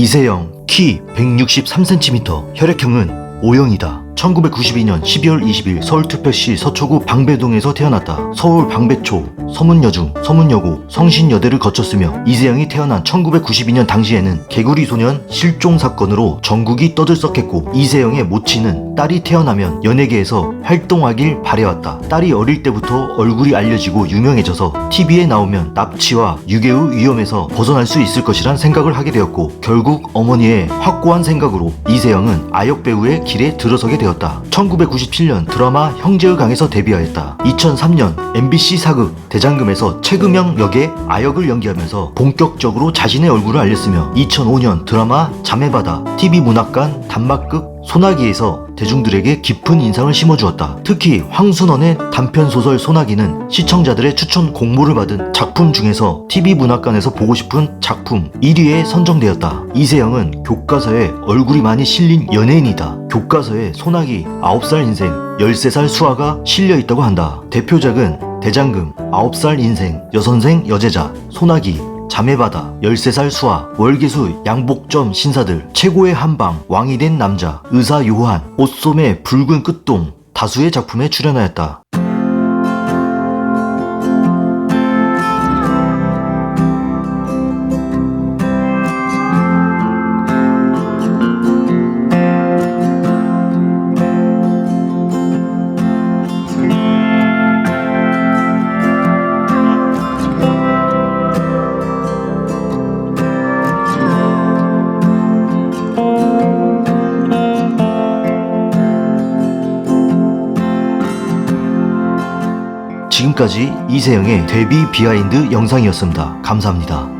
이세영, 키 163cm, 혈액형은 O형이다. 1992년 12월 20일 서울특별시 서초구 방배동에서 태어났다. 서울 방배초, 서문여중, 서문여고, 성신여대를 거쳤으며 이세영이 태어난 1992년 당시에는 개구리 소년 실종 사건으로 전국이 떠들썩했고 이세영의 모친은 딸이 태어나면 연예계에서 활동하길 바래왔다. 딸이 어릴 때부터 얼굴이 알려지고 유명해져서 TV에 나오면 납치와 유괴의 위험에서 벗어날 수 있을 것이란 생각을 하게 되었고 결국 어머니의 확고한 생각으로 이세영은 아역 배우의 길에 들어서게 되 었다. 1997년 드라마 형제의 강에서 데뷔하였다. 2003년 MBC 사극 대장금에서 최금영 역의 아역을 연기하면서 본격적으로 자신의 얼굴을 알렸으며 2005년 드라마 자매바다 TV 문학관 단막극 소나기에서 대중들에게 깊은 인상을 심어주었다. 특히 황순원의 단편 소설 소나기는 시청자들의 추천 공모를 받은 작품 중에서 TV 문학관에서 보고 싶은 작품 1위에 선정되었다. 이세영은 교과서에 얼굴이 많이 실린 연예인이다. 교과서에 소나기 9살 인생, 13살 수아가 실려 있다고 한다. 대표작은 대장금, 9살 인생, 여선생 여제자, 소나기, 자매바다, 13살 수아, 월계수, 양복점 신사들, 최고의 한방, 왕이 된 남자, 의사 요한, 옷소매 붉은 끝동, 다수의 작품에 출연하였다. 지금까지 이세영의 데뷔 비하인드 영상이었습니다. 감사합니다.